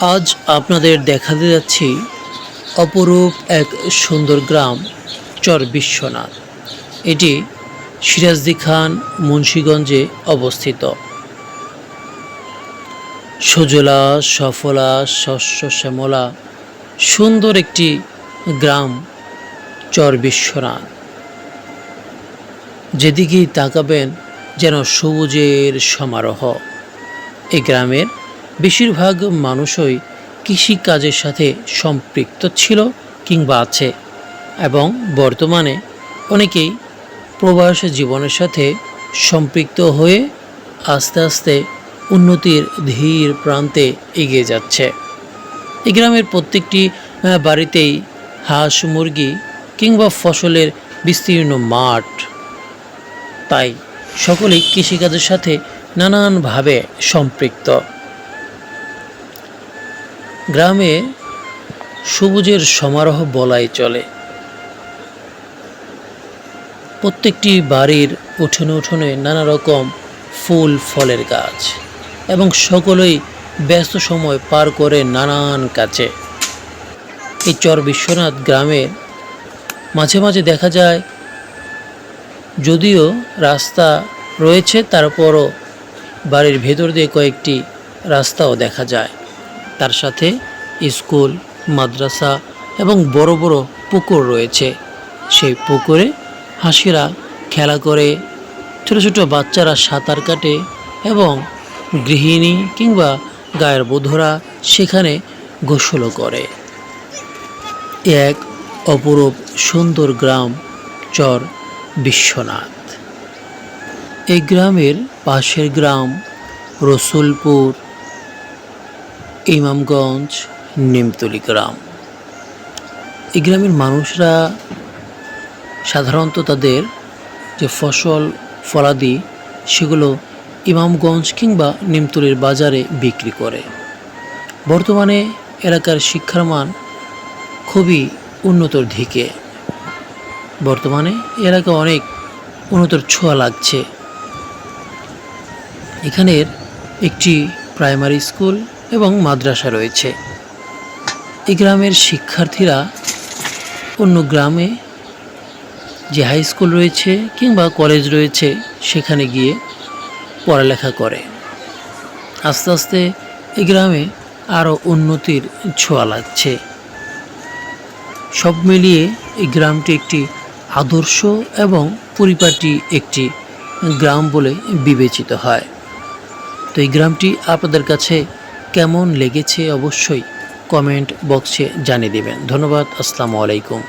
আজ আপনাদের দেখাতে যাচ্ছি অপরূপ এক সুন্দর গ্রাম, চর বিশ্বনাথ। এটি সিরাজদি খান মুন্সীগঞ্জে অবস্থিত। সুজলা, সফলা, শস্য, শ্যামলা সুন্দর একটি গ্রাম, চর বিশ্বনাথ। যেদিকেই তাকাবেন যেন সবুজের সমারোহ। এই গ্রামের বেশিরভাগ মানুষই কৃষিকাজের সাথে সম্পৃক্ত ছিল কিংবা আছে এবং বর্তমানে অনেকেই প্রবাস জীবনের সাথে সম্পৃক্ত হয়ে আস্তে আস্তে উন্নতির ধীর প্রান্তে এগিয়ে যাচ্ছে। এই গ্রামের প্রত্যেকটি বাড়িতেই হাঁস, মুরগি কিংবা ফসলের বিস্তীর্ণ মাঠ। তাই সকলেই কৃষিকাজের সাথে নানানভাবে সম্পৃক্ত। গ্রামে সবুজের সমারোহ বলাই চলে। প্রত্যেকটি বাড়ির উঠোনে উঠোনে নানা রকম ফুল, ফলের গাছ এবং সকলেই ব্যস্ত সময় পার করে নানান কাজে। এই চর বিশ্বনাথ গ্রামে মাঝে মাঝে দেখা যায়, যদিও রাস্তা রয়েছে, তারপরও বাড়ির ভেতর দিয়ে কয়েকটি রাস্তাও দেখা যায়। তার সাথে স্কুল, মাদ্রাসা এবং বড় বড় পুকুর রয়েছে। সেই পুকুরে হাসিরা খেলা করে। ছোট ছোট বাচ্চারা সাঁতার কাটে এবং গৃহিণী কিংবা গায়ের বধূরা সেখানে গোসলও করে। এক অপরূপ সুন্দর গ্রাম, চর বিশ্বনাথ। এই গ্রামের পাশের গ্রাম রসুলপুর ইমামগঞ্জ নিমতলি গ্রাম এই গ্রামের মানুষরা সাধারণত তাদের যে ফসল, ফলাদি, সেগুলো ইমামগঞ্জ কিংবা নিমতলির বাজারে বিক্রি করে। বর্তমানে এলাকার শিক্ষার মান খুবই উন্নতর দিকে। বর্তমানে এলাকা অনেক উন্নতর ছোঁয়া লাগছে। এখানের একটি প্রাইমারি স্কুল এবং মাদ্রাসা রয়েছে। এই গ্রামের শিক্ষার্থীরা অন্য গ্রামে যে হাই স্কুল রয়েছে কিংবা কলেজ রয়েছে, সেখানে গিয়ে পড়ালেখা করে। আস্তে আস্তে এই গ্রামে আরও উন্নতির ছোঁয়া লাগছে। সব মিলিয়ে এই গ্রামটি একটি আদর্শ এবং পরিপাটি একটি গ্রাম বলে বিবেচিত হয়। তো এই গ্রামটি আপনাদের কাছে কেমন লেগেছে অবশ্যই কমেন্ট বক্সে জানিয়ে দেবেন। ধন্যবাদ আসসালামু আলাইকুম।